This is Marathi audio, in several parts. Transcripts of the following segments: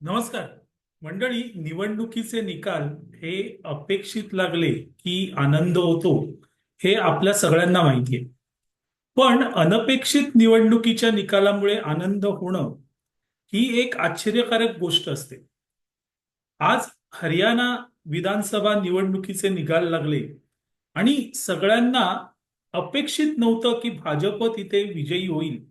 नमस्कार. मंडळी निवडणुकीचे निकाल हे अपेक्षित लागले की आनंद होतो हे आपल्या सगळ्यांना माहिती आहे. पण अनपेक्षित निवडणुकीच्या निकालामुळे आनंद होणं ही एक आश्चर्यकारक गोष्ट असते. आज हरियाणा विधानसभा निवडणुकीचे निकाल लागले आणि सगळ्यांना अपेक्षित नव्हतं की भाजप तिथे विजयी होईल.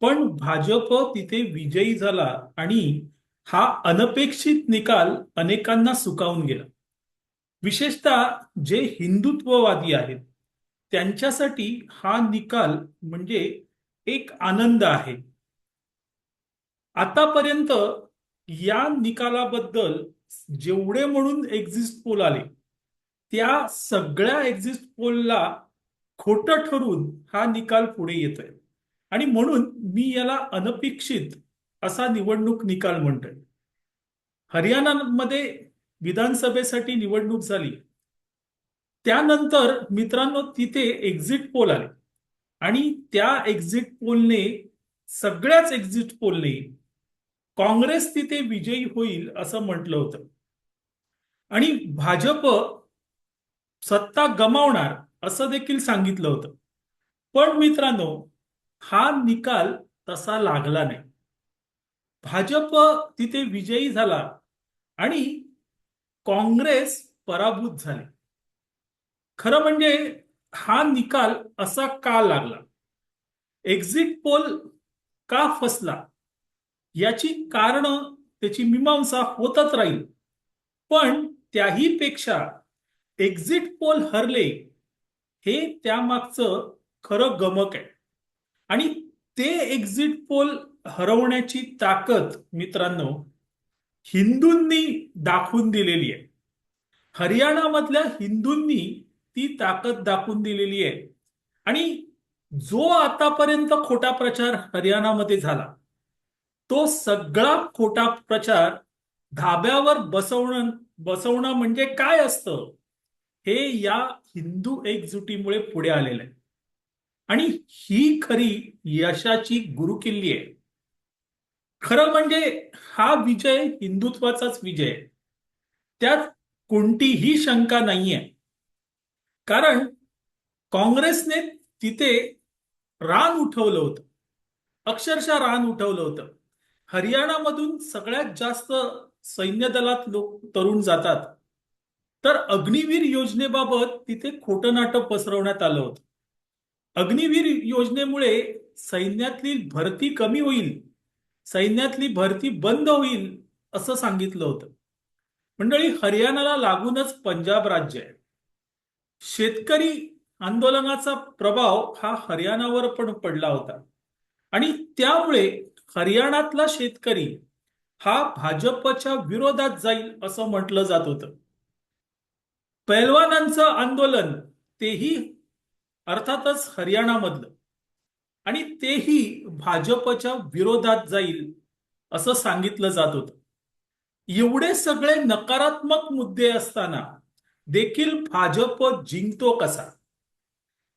पण भाजप तिथे विजयी झाला आणि हा अनपेक्षित निकाल अनेकांना सुकावून गेला. विशेषतः जे हिंदुत्ववादी आहेत त्यांच्यासाठी हा निकाल म्हणजे एक आनंद आहे. आतापर्यंत या निकालाबद्दल जेवढे म्हणून एक्झिस्ट पोल आले त्या सगळ्या एक्झिस्ट पोलला खोटं ठरून हा निकाल पुढे येतोय. आणि म्हणून मी याला अनपेक्षित असा निवडणूक निकाल म्हणतोय हरियाणामध्ये विधानसभेसाठी निवडणूक झाली. त्यानंतर मित्रांनो तिथे एक्झिट पोल आले. आणि त्या एक्झिट पोलने सगळ्याच एक्झिट पोलने काँग्रेस तिथे विजयी होईल असं म्हटलं होतं. आणि भाजप सत्ता गमावणार असं देखील सांगितलं होतं. पण मित्रांनो हा निकाल तसा लागला नाही. भाजप तिथे विजयी झाला आणि काँग्रेस पराभूत झाले. खरं म्हणजे हा निकाल असा का लागला? एक्झिट पोल का फसला? याची कारण त्याची मीमांसा होतच राहील. पण त्याही पेक्षा एक्झिट पोल हरले हे त्यामागचं खरं गमक आहे. आणि ते एक्झिट पोल हरवण्याची ताकद मित्रांनो हिंदूंनी दाखवून दिलेली आहे. हरियाणामधल्या हिंदूंनी ती ताकद दाखवून दिलेली आहे. आणि जो आतापर्यंत खोटा प्रचार हरियाणामध्ये झाला तो सगळा खोटा प्रचार धाब्यावर बसवणं बसवणं म्हणजे काय असतं? हे या हिंदू एकजुटीमुळे पुढे आलेलं आहे. आणि ही खरी यशाची गुरुकिल्ली आहे. खरं म्हणजे हा विजय हिंदुत्वाचाच विजय. त्यात कोणतीही शंका नाहीये. कारण काँग्रेसने तिथे रान उठवलं होतं. अक्षरशः रान उठवलं होतं. हरियाणामधून सगळ्यात जास्त सैन्य दलात लोक तरुण जातात. तर अग्निवीर योजनेबाबत तिथे खोटं नाटक पसरवण्यात आलं होतं. अग्निवीर योजनेमुळे सैन्यातली भरती कमी होईल. सैन्यातली भरती बंद होईल असं सांगितलं होतं. मंडळी हरियाणाला लागूनच पंजाब राज्य आहे. शेतकरी आंदोलनाचा प्रभाव हा हरियाणावर पण पडला होता. आणि त्यामुळे हरियाणातला शेतकरी हा भाजपच्या विरोधात जाईल असं म्हटलं जात होतं. पैलवानांचं आंदोलन तेही अर्थातच हरियाणामधलं. आणि तेही भाजपच्या विरोधात जाईल असं सांगितलं जात होतं. एवढे सगळे नकारात्मक मुद्दे असताना देखील भाजप जिंकतो कसा?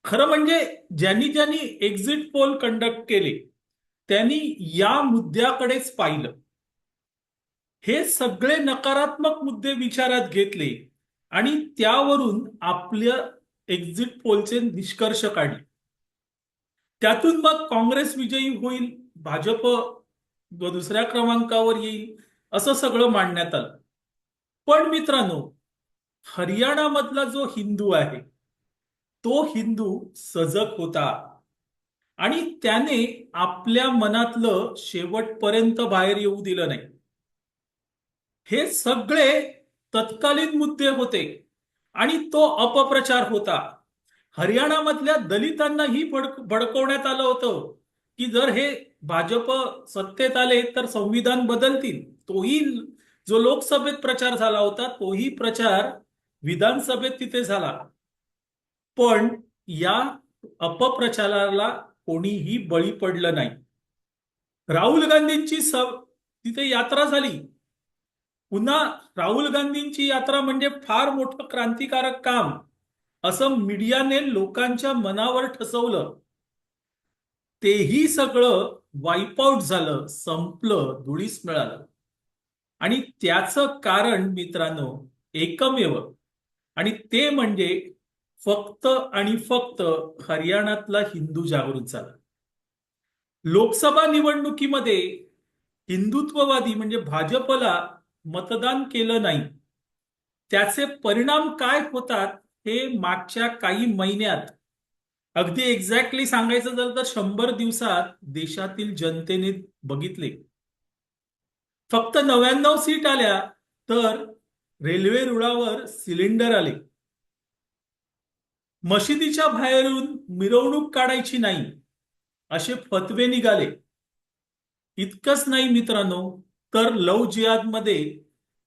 खरं म्हणजे ज्यांनी ज्यांनी एक्झिट पोल कंडक्ट केले त्यांनी या मुद्द्याकडेच पाहिलं. हे सगळे नकारात्मक मुद्दे विचारात घेतले आणि त्यावरून आपल्या एक्झिट पोलचे निष्कर्ष काढले. त्यातून मग काँग्रेस विजयी होईल भाजप दुसऱ्या क्रमांकावर येईल असं सगळं मांडण्यात आलं. पण मित्रांनो हरियाणामधला जो हिंदू आहे तो हिंदू सजग होता. आणि त्याने आपल्या मनातलं शेवटपर्यंत बाहेर येऊ दिलं नाही. हे सगळे तत्कालीन मुद्दे होते आणि तो अपप्रचार होता. हरियाणामधल्या दलितांनाही भडक भडकवण्यात आलं होतं की जर हे भाजप सत्तेत आले तर संविधान बदलतील. तोही जो लोकसभेत प्रचार झाला होता तोही प्रचार विधानसभेत तिथे झाला. पण या अपप्रचाराला कोणीही बळी पडलं नाही. राहुल गांधींची सब तिथे यात्रा झाली. पुन्हा राहुल गांधींची यात्रा म्हणजे फार मोठं क्रांतिकारक काम. असं मीडियाने लोकांच्या मनावर ठसवलं. तेही सगळं वाईपआउट झालं संपलं धुळीस मिळालं. आणि त्याचं कारण मित्रांनो एकमेव. आणि ते म्हणजे फक्त आणि फक्त हरियाणातला हिंदू जागृत झाला. लोकसभा निवडणुकीमध्ये हिंदुत्ववादी म्हणजे भाजपला मतदान केलं नाही. त्याचे परिणाम काय होतात हे मागच्या काही महिन्यात अगदी एक्झॅक्टली सांगायचं झालं तर शंभर दिवसात देशातील जनतेने बघितले. फक्त नव्याण्णव सीट आल्या तर रेल्वे रुळावर सिलेंडर आले. मशिदीच्या बाहेरून मिरवणूक काढायची नाही असे फतवे निघाले. इतकंच नाही मित्रांनो तर लव जिहादमध्ये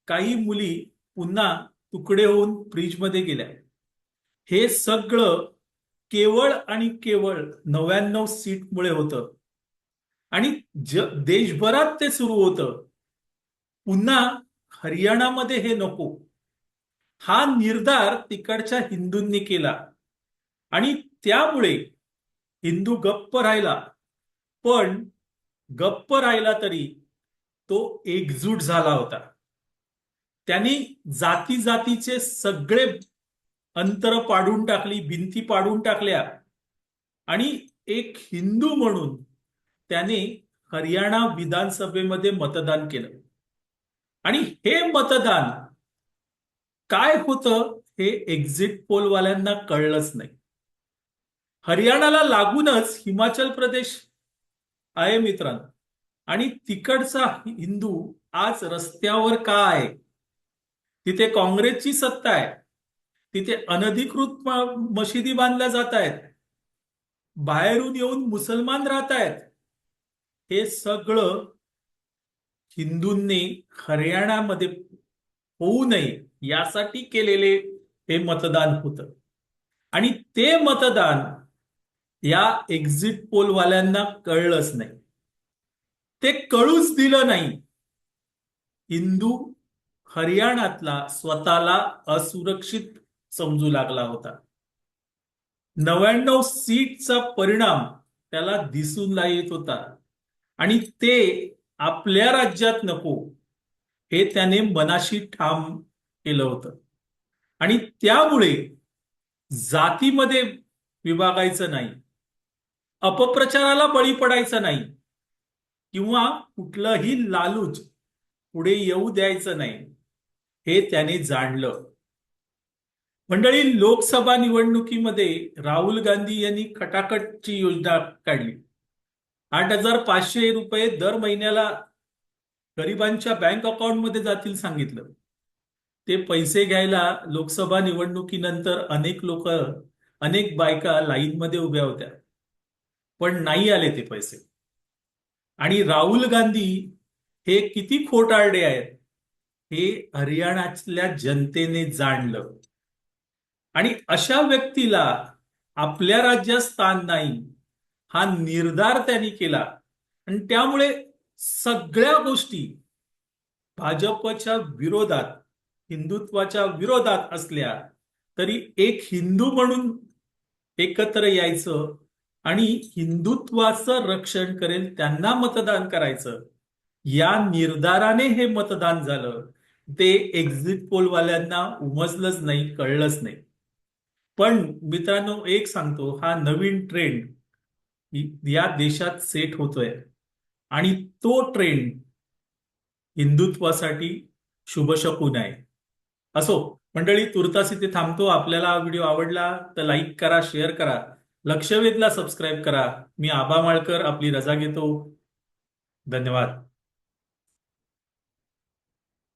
काही मुली पुन्हा तुकडे होऊन फ्रीजमध्ये गेल्या. हे सगळं केवळ आणि केवळ नव्याण्णव सीटमुळे होतं. आणि ज देशभरात ते सुरू होतं. पुन्हा हरियाणामध्ये हे नको. हा निर्धार तिकडच्या हिंदूंनी केला. आणि त्यामुळे हिंदू गप्प राहिला. पण गप्प राहिला तरी तो एकजूट झाला होता. त्यांनी जाती जातीचे सगळे अंतर पाडून टाकली भिंती पाडून टाकल्या. आणि एक हिंदू म्हणून त्याने हरियाणा विधानसभेमध्ये मतदान केलं. आणि हे मतदान काय होतं हे एक्झिट पोलवाल्यांना कळलंच नाही. हरियाणाला लागूनच हिमाचल प्रदेश आहे मित्रांनो. आणि तिकडचा हिंदू आज रस्त्यावर का आहे तिथे काँग्रेसची सत्ता आहे. तिथे अनधिकृत मशिदी बांधल्या जात आहेत बाहेरून येऊन मुसलमान राहत आहेत हे सगळं हिंदूंनी हरियाणामध्ये होऊ नये यासाठी केलेले हे मतदान होतं. आणि ते मतदान या एक्झिट पोलवाल्यांना कळलंच नाही. ते कळूच दिलं नाही. हिंदू हरियाणातला स्वतःला असुरक्षित समजू लागला होता. नव्याण्णव सीटचा परिणाम त्याला दिसून येत होता. आणि ते आपल्या राज्यात नको हे त्याने मनाशी ठाम केलं होतं. आणि त्यामुळे जातीमध्ये विभागायचं नाही अपप्रचाराला बळी पडायचं नाही किंवा कुठलंही लालूच पुढे येऊ द्यायचं नाही हे त्याने जाणलं. मंडळी लोकसभा निवडणुकीमध्ये राहुल गांधी यांनी खटाखटची योजना काढली. आठ हजार पाचशे रुपये दर महिन्याला गरिबांच्या बँक अकाउंटमध्ये जातील सांगितलं. ते पैसे घ्यायला लोकसभा निवडणुकीनंतर अनेक लोक अनेक बायका लाईनमध्ये उभ्या होत्या. पण नाही आले ते पैसे. आणि राहुल गांधी हे किती खोटारडे आहेत हे हरियाणातल्या जनतेने जाणलं. आणि अशा व्यक्तीला आपल्या राज्यात स्थान नाही हा निर्धार त्यांनी केला. आणि त्यामुळे सगळ्या गोष्टी भाजपच्या विरोधात हिंदुत्वाच्या विरोधात असल्या तरी एक हिंदू म्हणून एकत्र यायचं आणि हिंदुत्वाचं रक्षण करेल त्यांना मतदान करायचं. या निर्धाराने हे मतदान झालं. ते एक्झिट पोलवाल्यांना उमजलंच नाही कळलंच नाही. पण मित्रांनो एक सांगतो हा नवीन ट्रेंड या देशात सेट होतोय. आणि तो ट्रेंड हिंदुत्वासाठी शुभशकून आहे असो मंडळी तुर्तास इथे थांबतो. आपल्याला हा व्हिडिओ आवडला तर लाईक करा शेअर करा. लक्षवेधला सबस्क्राईब करा. मी आबा माळकर आपली रजा घेतो. धन्यवाद.